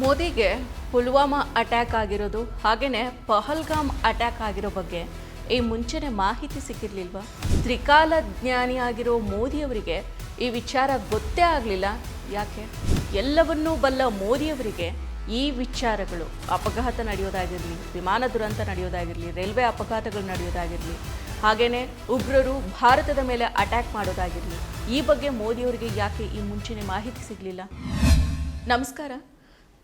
ಮೋದಿಗೆ ಪುಲ್ವಾಮಾ ಅಟ್ಯಾಕ್ ಆಗಿರೋದು ಹಾಗೆಯೇ ಪಹಲ್ಗಾಮ್ ಅಟ್ಯಾಕ್ ಆಗಿರೋ ಬಗ್ಗೆ ಈ ಮುಂಚೆನೇ ಮಾಹಿತಿ ಸಿಕ್ಕಿರಲಿಲ್ವಾ? ತ್ರಿಕಾಲ ಜ್ಞಾನಿ ಆಗಿರೋ ಮೋದಿಯವರಿಗೆ ಈ ವಿಚಾರ ಗೊತ್ತೇ ಆಗಲಿಲ್ಲ. ಯಾಕೆ? ಎಲ್ಲವನ್ನೂ ಬಲ್ಲ ಮೋದಿಯವರಿಗೆ ಈ ವಿಚಾರಗಳು ಅಪಘಾತ ನಡೆಯೋದಾಗಿರಲಿ, ವಿಮಾನ ದುರಂತ ನಡೆಯೋದಾಗಿರಲಿ, ರೈಲ್ವೆ ಅಪಘಾತಗಳು ನಡೆಯೋದಾಗಿರಲಿ ಹಾಗೆಯೇ ಉಗ್ರರು ಭಾರತದ ಮೇಲೆ ಅಟ್ಯಾಕ್ ಮಾಡೋದಾಗಿರಲಿ, ಈ ಬಗ್ಗೆ ಮೋದಿಯವರಿಗೆ ಯಾಕೆ ಈ ಮುಂಚೆನೇ ಮಾಹಿತಿ ಸಿಗಲಿಲ್ಲ? ನಮಸ್ಕಾರ.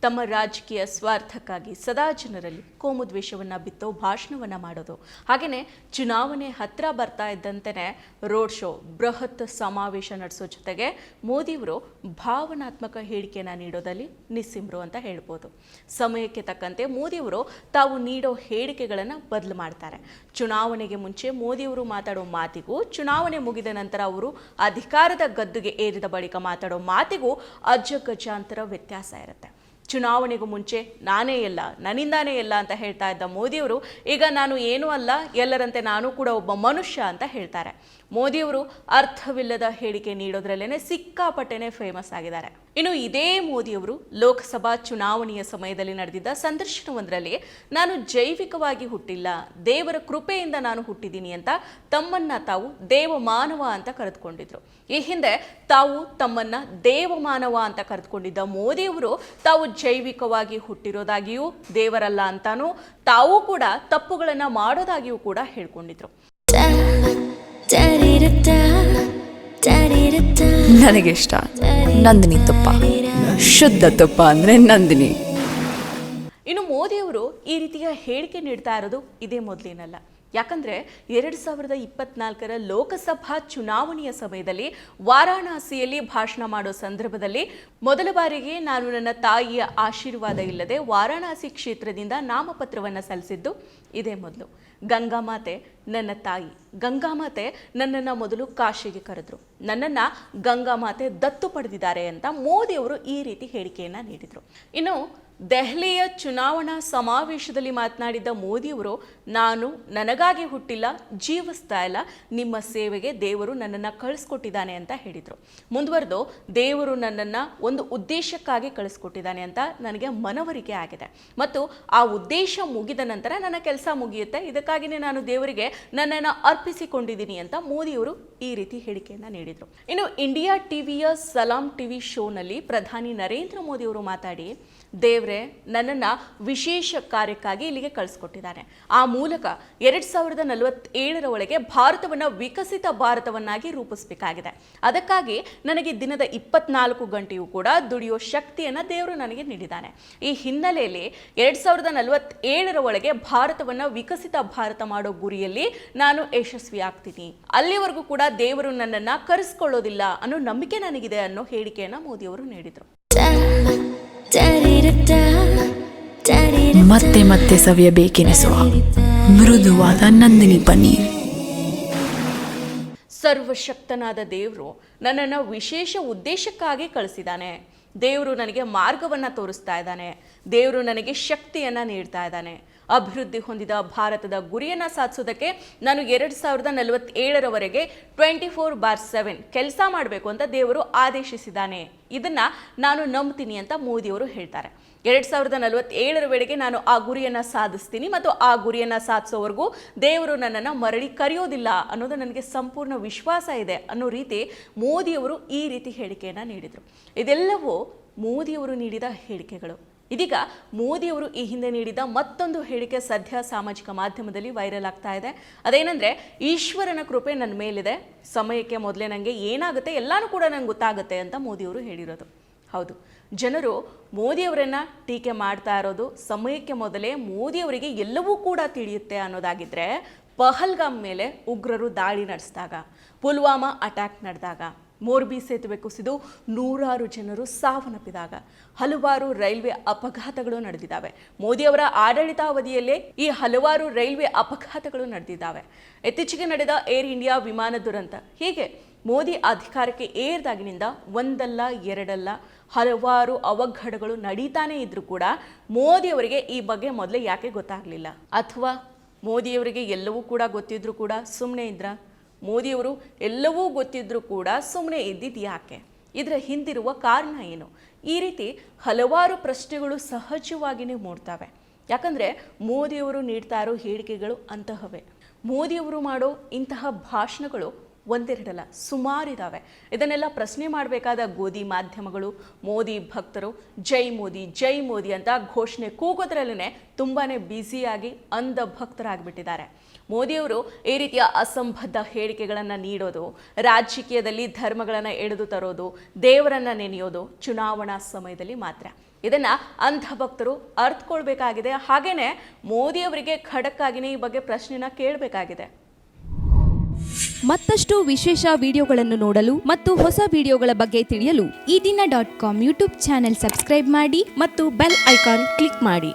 ತಮ್ಮ ರಾಜಕೀಯ ಸ್ವಾರ್ಥಕ್ಕಾಗಿ ಸದಾ ಜನರಲ್ಲಿ ಕೋಮುದ್ವೇಷವನ್ನು ಬಿತ್ತೋ ಭಾಷಣವನ್ನು ಮಾಡೋದು. ಹಾಗೆಯೇ ಚುನಾವಣೆ ಹತ್ತಿರ ಬರ್ತಾ ಇದ್ದಂತೆಯೇ ರೋಡ್ ಶೋ, ಬೃಹತ್ ಸಮಾವೇಶ ನಡೆಸೋ ಜೊತೆಗೆ ಮೋದಿಯವರು ಭಾವನಾತ್ಮಕ ಹೇಳಿಕೆಯನ್ನು ನೀಡೋದಲ್ಲಿ ನಿಸ್ಸಿಮ್ರು ಅಂತ ಹೇಳ್ಬೋದು. ಸಮಯಕ್ಕೆ ತಕ್ಕಂತೆ ಮೋದಿಯವರು ತಾವು ನೀಡೋ ಹೇಳಿಕೆಗಳನ್ನು ಬದಲು ಮಾಡ್ತಾರೆ. ಚುನಾವಣೆಗೆ ಮುಂಚೆ ಮೋದಿಯವರು ಮಾತಾಡೋ ಮಾತಿಗೂ, ಚುನಾವಣೆ ಮುಗಿದ ನಂತರ ಅವರು ಅಧಿಕಾರದ ಗದ್ದುಗೆ ಏರಿದ ಬಳಿಕ ಮಾತಾಡೋ ಮಾತಿಗೂ ಅಜ್ಜಗಜಾಂತರ ವ್ಯತ್ಯಾಸ ಇರುತ್ತೆ. ಚುನಾವಣೆಗೂ ಮುಂಚೆ ನಾನೇ ಇಲ್ಲ, ನನ್ನಿಂದಾನೇ ಇಲ್ಲ ಅಂತ ಹೇಳ್ತಾ ಇದ್ದ ಮೋದಿಯವರು, ಈಗ ನಾನು ಏನೂ ಅಲ್ಲ, ಎಲ್ಲರಂತೆ ನಾನು ಕೂಡ ಒಬ್ಬ ಮನುಷ್ಯ ಅಂತ ಹೇಳ್ತಾರೆ. ಮೋದಿಯವರು ಅರ್ಥವಿಲ್ಲದ ಹೇಳಿಕೆ ನೀಡೋದ್ರಲ್ಲೇ ಸಿಕ್ಕಾಪಟ್ಟೆನೇ ಫೇಮಸ್ ಆಗಿದ್ದಾರೆ. ಇನ್ನು ಇದೇ ಮೋದಿಯವರು ಲೋಕಸಭಾ ಚುನಾವಣೆಯ ಸಮಯದಲ್ಲಿ ನಡೆದಿದ್ದ ಸಂದರ್ಶನವೊಂದರಲ್ಲಿ ನಾನು ಜೈವಿಕವಾಗಿ ಹುಟ್ಟಿಲ್ಲ ದೇವರ ಕೃಪೆಯಿಂದ ನಾನು ಹುಟ್ಟಿದ್ದೀನಿ ಅಂತ ತಮ್ಮನ್ನ ತಾವು ದೇವಮಾನವ ಅಂತ ಕರೆದುಕೊಂಡಿದ್ರು. ಈ ಹಿಂದೆ ತಾವು ತಮ್ಮನ್ನ ದೇವಮಾನವ ಅಂತ ಕರೆದುಕೊಂಡಿದ್ದ ಮೋದಿಯವರು ತಾವು ಜೈವಿಕವಾಗಿ ಹುಟ್ಟಿರೋದಾಗಿಯೂ ದೇವರಲ್ಲ ಅಂತಾನೂ ತಾವು ಕೂಡ ತಪ್ಪುಗಳನ್ನ ಮಾಡೋದಾಗಿಯೂ ಕೂಡ ಹೇಳ್ಕೊಂಡಿದ್ರು. ನನಗೆ ಇಷ್ಟ. ನಂದಿನಿ ತುಪ್ಪ. ಶುದ್ಧ ತುಪ್ಪ ಅಂದ್ರೆ ನಂದಿನಿ. ಇನ್ನು ಮೋದಿಯವರು ಈ ರೀತಿಯ ಹೇಳಿಕೆ ನೀಡ್ತಾ ಇರೋದು ಇದೇ ಮೊದಲೇನಲ್ಲ. ಯಾಕಂದ್ರೆ ಎರಡು ಸಾವಿರದ ಇಪ್ಪತ್ನಾಲ್ಕರ ಲೋಕಸಭಾ ಚುನಾವಣೆಯ ಸಮಯದಲ್ಲಿ ವಾರಾಣಸಿಯಲ್ಲಿ ಭಾಷಣ ಮಾಡೋ ಸಂದರ್ಭದಲ್ಲಿ ಮೊದಲ ಬಾರಿಗೆ ನಾನು ನನ್ನ ತಾಯಿಯ ಆಶೀರ್ವಾದ ಇಲ್ಲದೆ ವಾರಾಣಸಿ ಕ್ಷೇತ್ರದಿಂದ ನಾಮಪತ್ರವನ್ನು ಸಲ್ಲಿಸಿದ್ದು ಇದೇ ಮೊದಲು. ಗಂಗಾಮಾತೆ ನನ್ನ ತಾಯಿ. ಗಂಗಾಮಾತೆ ನನ್ನನ್ನು ಮೊದಲು ಕಾಶಿಗೆ ಕರೆದ್ರು. ನನ್ನನ್ನು ಗಂಗಾಮಾತೆ ದತ್ತು ಪಡೆದಿದ್ದಾರೆ ಅಂತ ಮೋದಿಯವರು ಈ ರೀತಿ ಹೇಳಿಕೆಯನ್ನು ನೀಡಿದರು. ಇನ್ನು ದೆಹಲಿಯ ಚುನಾವಣಾ ಸಮಾವೇಶದಲ್ಲಿ ಮಾತನಾಡಿದ್ದ ಮೋದಿಯವರು ನಾನು ನನಗಾಗಿ ಹುಟ್ಟಿಲ್ಲ, ಜೀವಿಸ್ತಾ ಇಲ್ಲ, ನಿಮ್ಮ ಸೇವೆಗೆ ದೇವರು ನನ್ನನ್ನು ಕಳಿಸ್ಕೊಟ್ಟಿದ್ದಾನೆ ಅಂತ ಹೇಳಿದರು. ಮುಂದುವರೆದು, ದೇವರು ನನ್ನನ್ನು ಒಂದು ಉದ್ದೇಶಕ್ಕಾಗಿ ಕಳಿಸ್ಕೊಟ್ಟಿದ್ದಾನೆ ಅಂತ ನನಗೆ ಮನವರಿಕೆ ಆಗಿದೆ. ಮತ್ತು ಆ ಉದ್ದೇಶ ಮುಗಿದ ನಂತರ ನನ್ನ ಕೆಲಸ ಮುಗಿಯುತ್ತೆ. ಇದಕ್ಕಾಗಿಯೇ ನಾನು ದೇವರಿಗೆ ನನ್ನನ್ನು ಅರ್ಪಿಸಿಕೊಂಡಿದ್ದೀನಿ ಅಂತ ಮೋದಿಯವರು ಈ ರೀತಿ ಹೇಳಿಕೆಯನ್ನು ನೀಡಿದರು. ಇನ್ನು ಇಂಡಿಯಾ ಟಿವಿಯ ಸಲಾಂ ಟಿವಿ ಶೋನಲ್ಲಿ ಪ್ರಧಾನಿ ನರೇಂದ್ರ ಮೋದಿಯವರು ಮಾತಾಡಿ ದೇವ್ರೆ ನನ್ನನ್ನು ವಿಶೇಷ ಕಾರ್ಯಕ್ಕಾಗಿ ಇಲ್ಲಿಗೆ ಕಳಿಸ್ಕೊಟ್ಟಿದ್ದಾನೆ. ಆ ಮೂಲಕ ಎರಡು ಸಾವಿರದ ನಲವತ್ತೇಳರ ಒಳಗೆ ಭಾರತವನ್ನು ವಿಕಸಿತ ಭಾರತವನ್ನಾಗಿ ರೂಪಿಸಬೇಕಾಗಿದೆ. ಅದಕ್ಕಾಗಿ ನನಗೆ ದಿನದ ಇಪ್ಪತ್ನಾಲ್ಕು ಗಂಟೆಯೂ ಕೂಡ ದುಡಿಯೋ ಶಕ್ತಿಯನ್ನು ದೇವರು ನನಗೆ ನೀಡಿದ್ದಾನೆ. ಈ ಹಿನ್ನೆಲೆಯಲ್ಲಿ ಎರಡು ಸಾವಿರದ ನಲವತ್ತೇಳರ ಒಳಗೆ ಭಾರತವನ್ನು ವಿಕಸಿತ ಭಾರತ ಮಾಡೋ ಗುರಿಯಲ್ಲಿ ನಾನು ಯಶಸ್ವಿ ಆಗ್ತೀನಿ ಅಲ್ಲಿವರೆಗೂ ಕೂಡ ದೇವರು ನನ್ನನ್ನು ಕರೆಸ್ಕೊಳ್ಳೋದಿಲ್ಲ ಅನ್ನೋ ನಂಬಿಕೆ ನನಗಿದೆ ಅನ್ನೋ ಹೇಳಿಕೆಯನ್ನು ಮೋದಿಯವರು ನೀಡಿದರು. ಮತ್ತೆ ಮತ್ತೆ ಸವಿಯಬೇಕೆನಿಸುವ ಮೃದುವಾದ ನಂದಿನಿ ಪನ್ನೀರ್. ಸರ್ವಶಕ್ತನಾದ ದೇವರು ನನ್ನನ್ನು ವಿಶೇಷ ಉದ್ದೇಶಕ್ಕಾಗಿ ಕಳಿಸಿದ್ದಾನೆ ದೇವರು ನನಗೆ ಮಾರ್ಗವನ್ನು ತೋರಿಸ್ತಾ ಇದ್ದಾನೆ. ದೇವರು ನನಗೆ ಶಕ್ತಿಯನ್ನು ನೀಡ್ತಾ ಇದ್ದಾನೆ. ಅಭಿವೃದ್ಧಿ ಹೊಂದಿದ ಭಾರತದ ಗುರಿಯನ್ನು ಸಾಧಿಸೋದಕ್ಕೆ ನಾನು ಎರಡು ಸಾವಿರದ ನಲವತ್ತೇಳರವರೆಗೆ ಟ್ವೆಂಟಿ ಫೋರ್ ಬಾರ್ ಸೆವೆನ್ ಕೆಲಸ ಮಾಡಬೇಕು ಅಂತ ದೇವರು ಆದೇಶಿಸಿದ್ದಾನೆ. ಇದನ್ನು ನಾನು ನಂಬ್ತೀನಿ ಅಂತ ಮೋದಿಯವರು ಹೇಳ್ತಾರೆ. ಎರಡು ಸಾವಿರದ ನಲವತ್ತೇಳರ ವೇಳೆಗೆ ನಾನು ಆ ಗುರಿಯನ್ನು ಸಾಧಿಸ್ತೀನಿ ಮತ್ತು ಆ ಗುರಿಯನ್ನು ಸಾಧಿಸೋವರೆಗೂ ದೇವರು ನನ್ನನ್ನು ಮರಳಿ ಕರೆಯೋದಿಲ್ಲ ಅನ್ನೋದು ನನಗೆ ಸಂಪೂರ್ಣ ವಿಶ್ವಾಸ ಇದೆ ಅನ್ನೋ ರೀತಿ ಮೋದಿಯವರು ಈ ರೀತಿ ಹೇಳಿಕೆಯನ್ನು ನೀಡಿದರು. ಇದೆಲ್ಲವೂ ಮೋದಿಯವರು ನೀಡಿದ ಹೇಳಿಕೆಗಳು. ಇದೀಗ ಮೋದಿಯವರು ಈ ಹಿಂದೆ ನೀಡಿದ ಮತ್ತೊಂದು ಹೇಳಿಕೆ ಸದ್ಯ ಸಾಮಾಜಿಕ ಮಾಧ್ಯಮದಲ್ಲಿ ವೈರಲ್ ಆಗ್ತಾ ಇದೆ. ಅದೇನೆಂದರೆ, ಈಶ್ವರನ ಕೃಪೆ ನನ್ನ ಮೇಲಿದೆ, ಸಮಯಕ್ಕೆ ಮೊದಲೇ ನನಗೆ ಏನಾಗುತ್ತೆ ಎಲ್ಲನೂ ಕೂಡ ನಂಗೆ ಗೊತ್ತಾಗುತ್ತೆ ಅಂತ ಮೋದಿಯವರು ಹೇಳಿರೋದು. ಹೌದು. ಜನರು ಮೋದಿಯವರನ್ನು ಟೀಕೆ ಮಾಡ್ತಾ ಇರೋದು, ಸಮಯಕ್ಕೆ ಮೊದಲೇ ಮೋದಿಯವರಿಗೆ ಎಲ್ಲವೂ ಕೂಡ ತಿಳಿಯುತ್ತೆ ಅನ್ನೋದಾಗಿದ್ರೆ, ಪಹಲ್ಗಾಮ್ ಮೇಲೆ ಉಗ್ರರು ದಾಳಿ ನಡೆಸಿದಾಗ, ಪುಲ್ವಾಮಾ ಅಟ್ಯಾಕ್ ನಡೆದಾಗ ಮೋರ್ಬಿ ಸೇತುವೆ ಕುಸಿದು ನೂರಾರು ಜನರು ಸಾವನ್ನಪ್ಪಿದಾಗ ಹಲವಾರು ರೈಲ್ವೆ ಅಪಘಾತಗಳು ನಡೆದಿದ್ದಾವೆ. ಮೋದಿಯವರ ಆಡಳಿತಾವಧಿಯಲ್ಲೇ ಈ ಹಲವಾರು ರೈಲ್ವೆ ಅಪಘಾತಗಳು ನಡೆದಿದ್ದಾವೆ. ಇತ್ತೀಚೆಗೆ ನಡೆದ ಏರ್ ಇಂಡಿಯಾ ವಿಮಾನ ದುರಂತ ಹೀಗೆ ಮೋದಿ ಅಧಿಕಾರಕ್ಕೆ ಏರಿದಾಗಿನಿಂದ ಒಂದಲ್ಲ, ಎರಡಲ್ಲ ಹಲವಾರು ಅವಘಡಗಳು ನಡೀತಾನೆ ಇದ್ರೂ ಕೂಡ ಮೋದಿಯವರಿಗೆ ಈ ಬಗ್ಗೆ ಮೊದಲೇ ಯಾಕೆ ಗೊತ್ತಾಗಲಿಲ್ಲ? ಅಥವಾ ಮೋದಿಯವರಿಗೆ ಎಲ್ಲವೂ ಕೂಡ ಗೊತ್ತಿದ್ರೂ ಕೂಡ ಸುಮ್ಮನೆ ಇದ್ರ? ಮೋದಿಯವರು ಎಲ್ಲವೂ ಗೊತ್ತಿದ್ರೂ ಕೂಡ ಸುಮ್ಮನೆ ಇದ್ದಿದ್ದು ಯಾಕೆ? ಇದರ ಹಿಂದಿರುವ ಕಾರಣ ಏನು? ಈ ರೀತಿ ಹಲವಾರು ಪ್ರಶ್ನೆಗಳು ಸಹಜವಾಗಿಯೇ ಮೂಡ್ತವೆ. ಯಾಕಂದರೆ ಮೋದಿಯವರು ನೀಡ್ತಾ ಇರೋ ಹೇಳಿಕೆಗಳು ಅಂತಹವೇ. ಮೋದಿಯವರು ಮಾಡೋ ಇಂತಹ ಭಾಷಣಗಳು ಒಂದೆರಡಲ್ಲ ಸುಮಾರಿದ್ದಾವೆ ಇದನ್ನೆಲ್ಲ ಪ್ರಶ್ನೆ ಮಾಡಬೇಕಾದ ಗೋಧಿ ಮಾಧ್ಯಮಗಳು, ಮೋದಿ ಭಕ್ತರು, ಜೈ ಮೋದಿ ಜೈ ಮೋದಿ ಅಂತ ಘೋಷಣೆ ಕೂಗೋದ್ರಲ್ಲೇ ತುಂಬಾ ಬ್ಯುಸಿಯಾಗಿ ಅಂಧ ಭಕ್ತರಾಗಿಬಿಟ್ಟಿದ್ದಾರೆ ಮೋದಿಯವರು ಈ ರೀತಿಯ ಅಸಂಬದ್ಧ ಹೇಳಿಕೆಗಳನ್ನು ನೀಡೋದು, ರಾಜಕೀಯದಲ್ಲಿ ಧರ್ಮಗಳನ್ನು ಎಳೆದು ತರೋದು, ದೇವರನ್ನು ನೆನೆಯೋದು ಚುನಾವಣಾ ಸಮಯದಲ್ಲಿ ಮಾತ್ರ. ಇದನ್ನು ಅಂಧ ಭಕ್ತರು ಅರ್ಥಕೊಳ್ಬೇಕಾಗಿದೆ ಹಾಗೆಯೇ ಮೋದಿಯವರಿಗೆ ಖಡಕ್ಕಾಗಿನೇ ಈ ಬಗ್ಗೆ ಪ್ರಶ್ನೆನ ಕೇಳಬೇಕಾಗಿದೆ. ಮತ್ತಷ್ಟು ವಿಶೇಷ ವಿಡಿಯೋಗಳನ್ನು ನೋಡಲು ಮತ್ತು ಹೊಸ ವಿಡಿಯೋಗಳ ಬಗ್ಗೆ ತಿಳಿಯಲು Ee Dina dot com YouTube channel subscribe ಮಾಡಿ ಮತ್ತು ಬೆಲ್ ಐಕಾನ್ ಕ್ಲಿಕ್ ಮಾಡಿ.